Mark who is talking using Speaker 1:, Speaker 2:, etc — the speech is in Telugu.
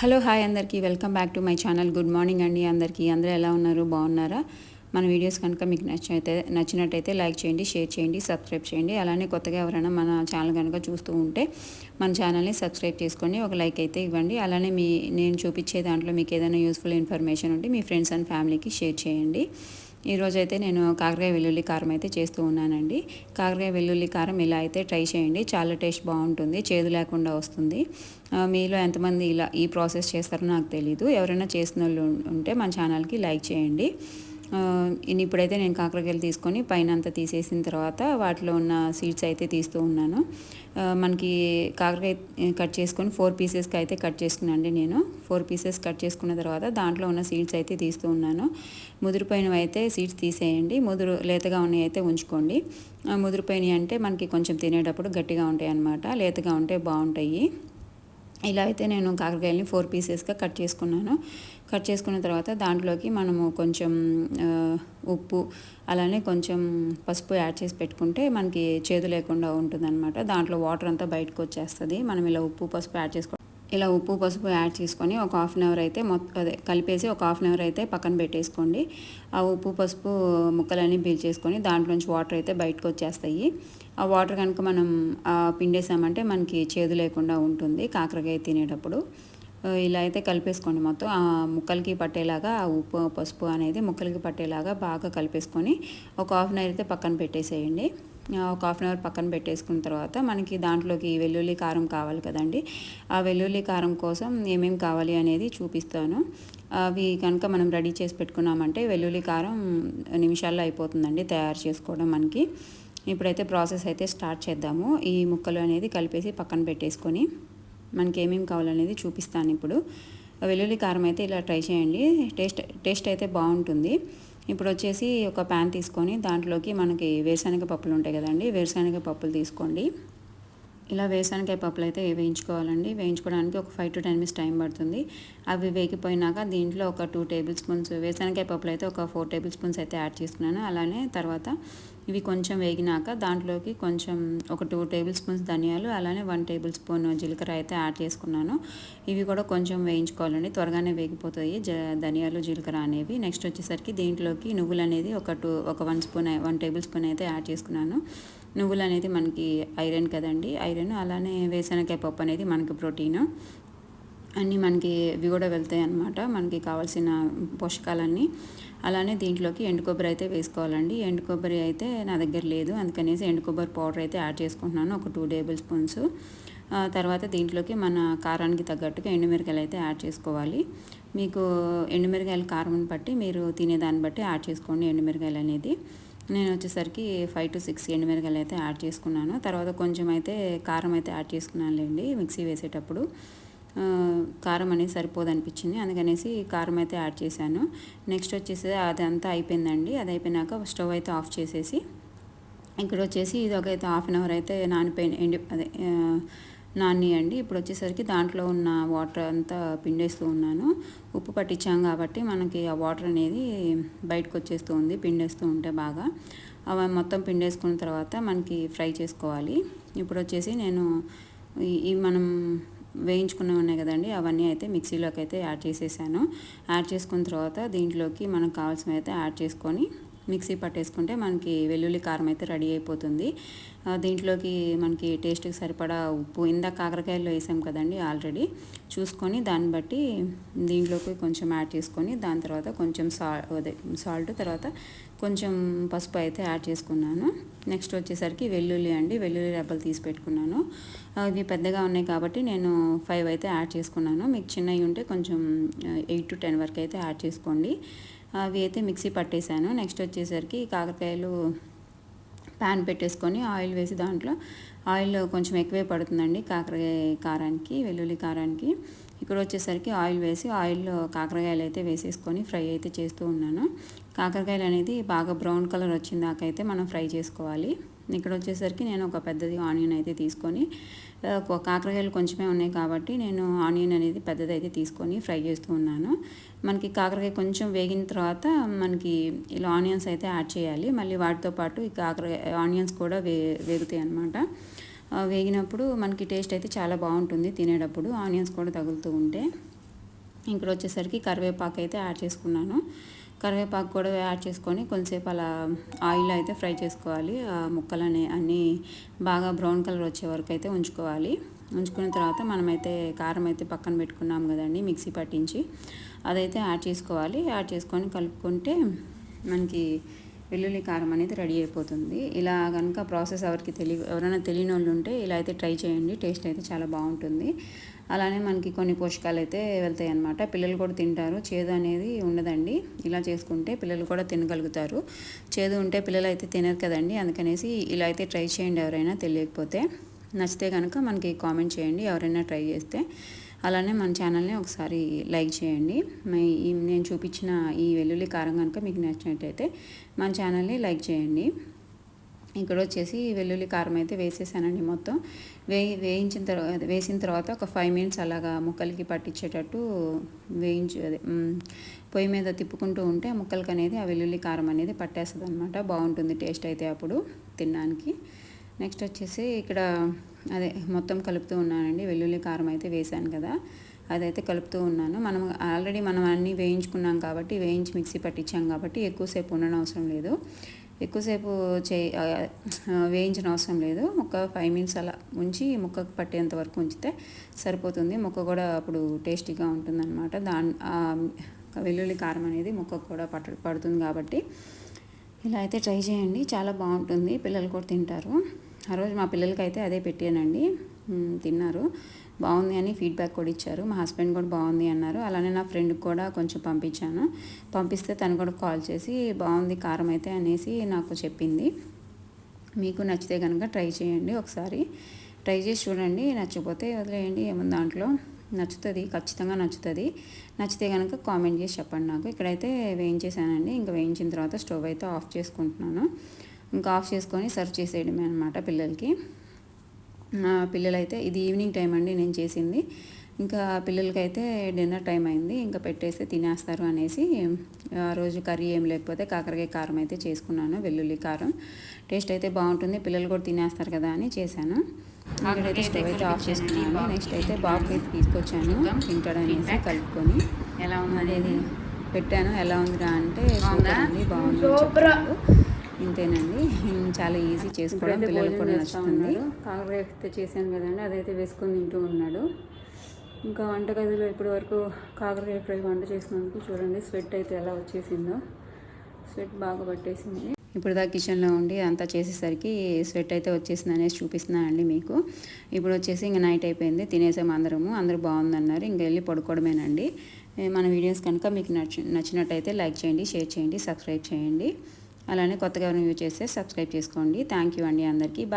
Speaker 1: హలో హాయ్ అందరికీ welcome back to my channel. Good morning అండి అందరికీ. అందరూ ఎలా ఉన్నారు? బాగున్నారా? మన వీడియోస్ కనుక మీకు నచ్చినైతే నచ్చినట్టయితే లైక్ చేయండి షేర్ చేయండి సబ్స్క్రైబ్ చేయండి. అలానే కొత్తగా ఎవరైనా మన ఛానల్ కనుక చూస్తూ ఉంటే మన ఛానల్ని సబ్స్క్రైబ్ చేసుకోండి ఒక లైక్ అయితే ఇవ్వండి. అలానే మీ నేను చూపించే దాంట్లో మీకు ఏదైనా యూస్ఫుల్ ఇన్ఫర్మేషన్ ఉంటే మీ ఫ్రెండ్స్ అండ్ ఫ్యామిలీకి షేర్ చేయండి. ఈరోజు అయితే నేను కాకరకాయ వెల్లుల్లి కారం అయితే చేస్తూ ఉన్నానండి. కాకరకాయ వెల్లుల్లి కారం ఇలా అయితే ట్రై చేయండి. చాలా టేస్ట్ బాగుంటుంది. చేదు లేకుండా వస్తుంది. మీలో ఎంతమంది ఇలా ఈ ప్రాసెస్ చేస్తారో నాకు తెలీదు. ఎవరైనా చేసిన వాళ్ళు ఉంటే మన ఛానల్కి లైక్ చేయండి. ఇప్పుడైతే నేను కాకరకాయలు తీసుకొని పైన అంతా తీసేసిన తర్వాత వాటిలో ఉన్న సీడ్స్ అయితే తీస్తూ ఉన్నాను. మనకి కాకరకాయ కట్ చేసుకొని ఫోర్ పీసెస్కి అయితే కట్ చేసుకున్నానండి నేను. ఫోర్ పీసెస్ కట్ చేసుకున్న తర్వాత దాంట్లో ఉన్న సీడ్స్ అయితే తీస్తూ ఉన్నాను. ముదిరిపోయినవి అయితే సీడ్స్ తీసేయండి. ముదురు లేతగా ఉన్నవి అయితే ఉంచుకోండి. ఆ, ముదిరిపోయినవి అంటే మనకి కొంచెం తినేటప్పుడు గట్టిగా ఉంటాయి అన్నమాట లేతగా ఉంటే బాగుంటాయి. ఇలా అయితే నేను కాకరకాయలని ఫోర్ పీసెస్గా కట్ చేసుకున్నాను. కట్ చేసుకున్న తర్వాత దాంట్లోకి మనము కొంచెం ఉప్పు అలానే కొంచెం పసుపు యాడ్ చేసి పెట్టుకుంటే మనకి చేదు లేకుండా ఉంటుందన్నమాట. దాంట్లో వాటర్ అంతా బయటకు వచ్చేస్తుంది. మనం ఇలా ఉప్పు పసుపు యాడ్ చేసుకోవడం ఇలా ఉప్పు పసుపు యాడ్ చేసుకొని ఒక హాఫ్ అన్ అవర్ అయితే మొత్తం అదే కలిపేసి ఒక హాఫ్ అన్ అవర్ అయితే పక్కన పెట్టేసుకోండి. ఆ ఉప్పు పసుపు ముక్కలన్నీ దాంట్లో దాంట్లోంచి వాటర్ అయితే బయటకు వచ్చేస్తాయి. ఆ వాటర్ కనుక మనం పిండేసామంటే మనకి చేదు లేకుండా ఉంటుంది కాకరకాయ తినేటప్పుడు. ఇలా అయితే కలిపేసుకోండి మొత్తం. ఆ ముక్కలకి పట్టేలాగా ఆ ఉప్పు పసుపు అనేది ముక్కలకి పట్టేలాగా బాగా కలిపేసుకొని ఒక హాఫ్ అన్ అవర్ అయితే పక్కన పెట్టేసేయండి. ఒక హాఫ్ అన్ అవర్ పక్కన పెట్టేసుకున్న తర్వాత మనకి దాంట్లోకి వెల్లుల్లి కారం కావాలి కదండి. ఆ వెల్లుల్లి కారం కోసం ఏమేమి కావాలి అనేది చూపిస్తాను. అవి కనుక మనం రెడీ చేసి పెట్టుకున్నామంటే వెల్లుల్లి కారం నిమిషాల్లో అయిపోతుందండి తయారు చేసుకోవడం మనకి. ఇప్పుడైతే ప్రాసెస్ అయితే స్టార్ట్ చేద్దాము. ఈ ముక్కలు అనేది కలిపేసి పక్కన పెట్టేసుకొని మనకి ఏమేమి కావాలనేది చూపిస్తాను ఇప్పుడు. వెల్లుల్లి కారం అయితే ఇలా ట్రై చేయండి. టేస్ట్ టేస్ట్ అయితే బాగుంటుంది. ఇప్పుడు వచ్చేసి ఒక ప్యాన్ తీసుకొని దాంట్లోకి మనకి వేరుశనగ పప్పులు ఉంటాయి కదండి వేరుశనగ పప్పులు తీసుకోండి. ఇలా వేరుశనగకాయ పప్పులు అయితే వేయించుకోవాలండి. వేయించుకోవడానికి ఒక five to ten minutes time పడుతుంది. అవి వేగిపోయినాక దీంట్లో ఒక టూ టేబుల్ స్పూన్స్ వేరుశనగకాయ పప్పులు అయితే ఒక ఫోర్ టేబుల్ స్పూన్స్ అయితే యాడ్ చేసుకున్నాను. అలానే తర్వాత ఇవి కొంచెం వేగినాక దాంట్లోకి కొంచెం ఒక టూ టేబుల్ స్పూన్స్ ధనియాలు అలానే వన్ టేబుల్ స్పూన్ జీలకర్ర అయితే యాడ్ చేసుకున్నాను. ఇవి కూడా కొంచెం వేయించుకోవాలండి. త్వరగానే వేగిపోతాయి జ ధనియాలు జీలకర్ర అనేవి. నెక్స్ట్ వచ్చేసరికి దీంట్లోకి నువ్వులు అనేది ఒక టూ ఒక one spoon one tablespoon అయితే యాడ్ చేసుకున్నాను. నువ్వులు అనేది మనకి ఐరన్ కదండి. ఐరన్ అలానే వేసనకాయ పప్పు అనేది మనకి ప్రోటీన్. అన్నీ మనకి ఇవి కూడా వెళ్తాయి అన్నమాట. మనకి కావాల్సిన పోషకాలన్నీ అలానే దీంట్లోకి ఎండు కొబ్బరి అయితే వేసుకోవాలండి. ఎండు కొబ్బరి అయితే నా దగ్గర లేదు. అందుకనేసి ఎండు కొబ్బరి పౌడర్ అయితే యాడ్ చేసుకుంటున్నాను. ఒక టూ టేబుల్ స్పూన్స్. తర్వాత దీంట్లోకి మన కారానికి తగ్గట్టుగా ఎండుమిరకాయలు అయితే యాడ్ చేసుకోవాలి. మీకు ఎండుమిరకాయల కారం బట్టి మీరు తినేదాన్ని బట్టి యాడ్ చేసుకోండి ఎండుమిరకాయలు అనేది. నేను వచ్చేసరికి ఫైవ్ టు సిక్స్ ఎండుమిరకాయలు అయితే యాడ్ చేసుకున్నాను. తర్వాత కొంచెం అయితే కారం అయితే యాడ్ చేసుకున్నానులేండి మిక్సీ వేసేటప్పుడు. కారం అనేది సరిపోదు అనిపించింది. అందుకనేసి కారం అయితే యాడ్ చేశాను. నెక్స్ట్ వచ్చేసి అదంతా అయిపోయిందండి. అది అయిపోయినాక స్టవ్ అయితే ఆఫ్ చేసేసి ఇక్కడ వచ్చేసి ఇది ఒక అయితే హాఫ్ అన్ అవర్ అయితే నానిపోయిన ఎండి అదే నానియండి ఇప్పుడు వచ్చేసరికి దాంట్లో ఉన్న వాటర్ అంతా పిండేస్తూ ఉన్నాను. ఉప్పు పట్టించాం కాబట్టి మనకి ఆ వాటర్ అనేది బయటకు వచ్చేస్తూ ఉంది పిండేస్తూ ఉంటే బాగా. అవి మొత్తం పిండేసుకున్న తర్వాత మనకి ఫ్రై చేసుకోవాలి. ఇప్పుడు వచ్చేసి నేను ఈ- ఈ మనం వేయించుకున్నవి ఉన్నాయి కదండి అవన్నీ అయితే మిక్సీలోకి అయితే యాడ్ చేసేసాను. యాడ్ చేసుకున్న తర్వాత దీంట్లోకి మనకు కావాల్సినవి అయితే యాడ్ చేసుకొని మిక్సీ పట్టేసుకుంటే మనకి వెల్లుల్లి కారం అయితే రెడీ అయిపోతుంది. దీంట్లోకి మనకి టేస్ట్కి సరిపడా ఉప్పు ఇందాక కాకరకాయలు వేసాం కదండి ఆల్రెడీ చూసుకొని దాన్ని బట్టి దీంట్లోకి కొంచెం యాడ్ చేసుకొని దాని తర్వాత కొంచెం సా అదే సాల్ట్ తర్వాత కొంచెం పసుపు అయితే యాడ్ చేసుకున్నాను. నెక్స్ట్ వచ్చేసరికి వెల్లుల్లి అండి వెల్లుల్లి రెబ్బలు తీసి పెట్టుకున్నాను. అవి పెద్దగా ఉన్నాయి కాబట్టి నేను ఫైవ్ అయితే యాడ్ చేసుకున్నాను. మీకు చిన్నవి ఉంటే కొంచెం ఎయిట్ టు టెన్ వరకు అయితే యాడ్ చేసుకోండి. అవి అయితే మిక్సీ పట్టేశాను. నెక్స్ట్ వచ్చేసరికి కాకరకాయలు ప్యాన్ పెట్టేసుకొని ఆయిల్ వేసి దాంట్లో ఆయిల్ కొంచెం ఎక్కువే పడుతుందండి కాకరకాయ కారానికి వెల్లుల్లి కారానికి. ఇక్కడ వచ్చేసరికి ఆయిల్ వేసి ఆయిల్లో కాకరకాయలు అయితే వేసేసుకొని ఫ్రై అయితే చేస్తూ ఉన్నాను. కాకరకాయలు అనేది బాగా బ్రౌన్ కలర్ వచ్చిన దాకా అయితే మనం ఫ్రై చేసుకోవాలి. ఇక్కడ వచ్చేసరికి నేను ఒక పెద్దది ఆనియన్ అయితే తీసుకొని కాకరకాయలు కొంచెమే ఉన్నాయి కాబట్టి నేను ఆనియన్ అనేది పెద్దది అయితే తీసుకొని ఫ్రై చేస్తూ ఉన్నాను. మనకి కాకరకాయ కొంచెం వేగిన తర్వాత మనకి ఇలా ఆనియన్స్ అయితే యాడ్ చేయాలి. మళ్ళీ వాటితో పాటు ఈ కాకరకాయ ఆనియన్స్ కూడా వే వేగుతాయి అనమాట వేగినప్పుడు మనకి టేస్ట్ అయితే చాలా బాగుంటుంది తినేటప్పుడు ఆనియన్స్ కూడా తగులుతూ ఉంటే. ఇక్కడ వచ్చేసరికి కరివేపాకు అయితే యాడ్ చేసుకున్నాను. కరివేపాకు కూడా యాడ్ చేసుకొని కొంచెంసేపు అలా ఆయిల్ అయితే ఫ్రై చేసుకోవాలి. ఆ ముక్కలని అన్నీ బాగా బ్రౌన్ కలర్ వచ్చే వరకు అయితే ఉంచుకోవాలి. ఉంచుకున్న తర్వాత మనమైతే కారం అయితే పక్కన పెట్టుకున్నాం కదండి మిక్సీ పట్టించి. అదైతే యాడ్ చేసుకోవాలి. యాడ్ చేసుకొని కలుపుకుంటే మనకి వెల్లుల్లి కారం అనేది రెడీ అయిపోతుంది. ఇలా కనుక ప్రాసెస్ ఎవరికి తెలియ ఎవరైనా తెలియని వాళ్ళు ఉంటే ఇలా అయితే ట్రై చేయండి. టేస్ట్ అయితే చాలా బాగుంటుంది. అలానే మనకి కొన్ని పోషకాలు అయితే వెళ్తాయి అన్నమాట. పిల్లలు కూడా తింటారు. చేదు అనేది ఉండదండి. ఇలా చేసుకుంటే పిల్లలు కూడా తినగలుగుతారు. చేదు ఉంటే పిల్లలు అయితే తినరు కదండి. అందుకనేసి ఇలా అయితే ట్రై చేయండి ఎవరైనా తెలియకపోతే. నచ్చితే కనుక మనకి కామెంట్ చేయండి. ఎవరైనా ట్రై చేస్తే. అలానే మన ఛానల్ని ఒకసారి లైక్ చేయండి. నేను చూపించిన ఈ వెల్లుల్లి కారం కనుక మీకు నచ్చినట్టయితే మన ఛానల్ని లైక్ చేయండి. ఇక్కడ వచ్చేసి వెల్లుల్లి కారం అయితే వేసేసానండి మొత్తం. వేయి వేయించిన తర్వాత వేసిన తర్వాత ఒక ఫైవ్ మినిట్స్ అలాగా ముక్కలకి పట్టించేటట్టు వేయించు అదే పొయ్యి మీద తిప్పుకుంటూ ఉంటే ముక్కలకి అనేది ఆ వెల్లుల్లి కారం అనేది పట్టేస్తుంది అనమాట బాగుంటుంది టేస్ట్ అయితే అప్పుడు తినడానికి. నెక్స్ట్ వచ్చేసి ఇక్కడ అదే మొత్తం కలుపుతూ ఉన్నానండి. వెల్లుల్లి కారం అయితే వేసాను కదా. అదైతే కలుపుతూ ఉన్నాను. మనం ఆల్రెడీ మనం అన్నీ వేయించుకున్నాం కాబట్టి వేయించి మిక్సీ పట్టించాం కాబట్టి ఎక్కువసేపు ఉండడం అవసరం లేదు. ఎక్కువసేపు చే వేయించిన అవసరం లేదు. ఒక ఫైవ్ మినిట్స్ అలా ఉంచి ముక్కకు పట్టేంత వరకు ఉంచితే సరిపోతుంది. ముక్క కూడా అప్పుడు టేస్టీగా ఉంటుందన్నమాట. దాని వెల్లుల్లి కారం అనేది ముక్కకు కూడా పట్ట పడుతుంది కాబట్టి ఇలా అయితే ట్రై చేయండి. చాలా బాగుంటుంది. పిల్లలు కూడా తింటారు. ఆ రోజు మా పిల్లలకి అయితే అదే పెట్టానండి. తిన్నారు. బాగుంది అని ఫీడ్బ్యాక్ కూడా ఇచ్చారు. మా హస్బెండ్ కూడా బాగుంది అన్నారు. అలానే నా ఫ్రెండ్కి కూడా కొంచెం పంపించాను. పంపిస్తే తను కూడా కాల్ చేసి బాగుంది కారం అయితే అనేసి నాకు చెప్పింది. మీకు నచ్చితే కనుక ట్రై చేయండి ఒకసారి. ట్రై చేసి చూడండి నచ్చకపోతే వదిలేయండి. ఏముంది దాంట్లో? నచ్చుతుంది ఖచ్చితంగా నచ్చుతుంది. నచ్చితే కనుక కామెంట్ చేసి చెప్పండి నాకు. ఇక్కడైతే వేయించేసానండి ఇంకా వేయించిన తర్వాత స్టవ్ అయితే ఆఫ్ చేసుకుంటున్నాను. ఇంకా ఆఫ్ చేసుకొని సర్వ్ చేసేయడమే అనమాట పిల్లలకి. పిల్లలైతే ఇది ఈవినింగ్ టైం అండి నేను చేసింది. ఇంకా పిల్లలకైతే డిన్నర్ టైం అయింది. ఇంకా పెట్టేస్తే తినేస్తారు అనేసి ఆ రోజు కర్రీ ఏం లేకపోతే కాకరకాయ కారం అయితే చేసుకున్నాను వెల్లుల్లి కారం. టేస్ట్ అయితే బాగుంటుంది. పిల్లలు కూడా తినేస్తారు కదా అని చేశాను. ఇక్కడైతే స్టవ్ అయితే ఆఫ్ చేసుకున్నాను. నెక్స్ట్ అయితే బాబుకి అయితే తీసుకొచ్చాను. తింటాడు అనేసి కలుపుకొని. ఎలా ఉంది? పెట్టాను. ఎలా ఉందిరా అంటే సూపర్ ఉంది బాగుంది ఇంతేనండి. చాలా ఈజీ చేసుకోవడం పిల్లలు కూడా నచ్చుతుంది. కాకరకాయ అయితే చేశాను కదండి అదైతే వేసుకొని తింటూ ఉన్నాడు. ఇంకా వంటగదిలో ఇప్పటి వరకు కాకరకాయ ఫ్రై వంట చేసినందుకు చూడండి స్వెట్ అయితే ఎలా వచ్చేసిందో. స్వెట్ బాగా పట్టేసింది. ఇప్పుడు దా కిచెన్లో ఉండి అంతా చేసేసరికి స్వెట్ అయితే వచ్చేసింది అనేసి చూపిస్తున్నానండి మీకు. ఇప్పుడు వచ్చేసి ఇంకా నైట్ అయిపోయింది తినేసాము అందరము అందరూ బాగుందన్నారు ఇంక వెళ్ళి పడుకోవడమేనండి. మన వీడియోస్ కనుక మీకు నచ్చి నచ్చినట్టయితే లైక్ చేయండి షేర్ చేయండి సబ్స్క్రైబ్ చేయండి. అలానే కొత్తగా రివ్యూ చేస్తే సబ్స్క్రైబ్ చేసుకోండి. థ్యాంక్ యూ అండి అందరికీ. బాయ్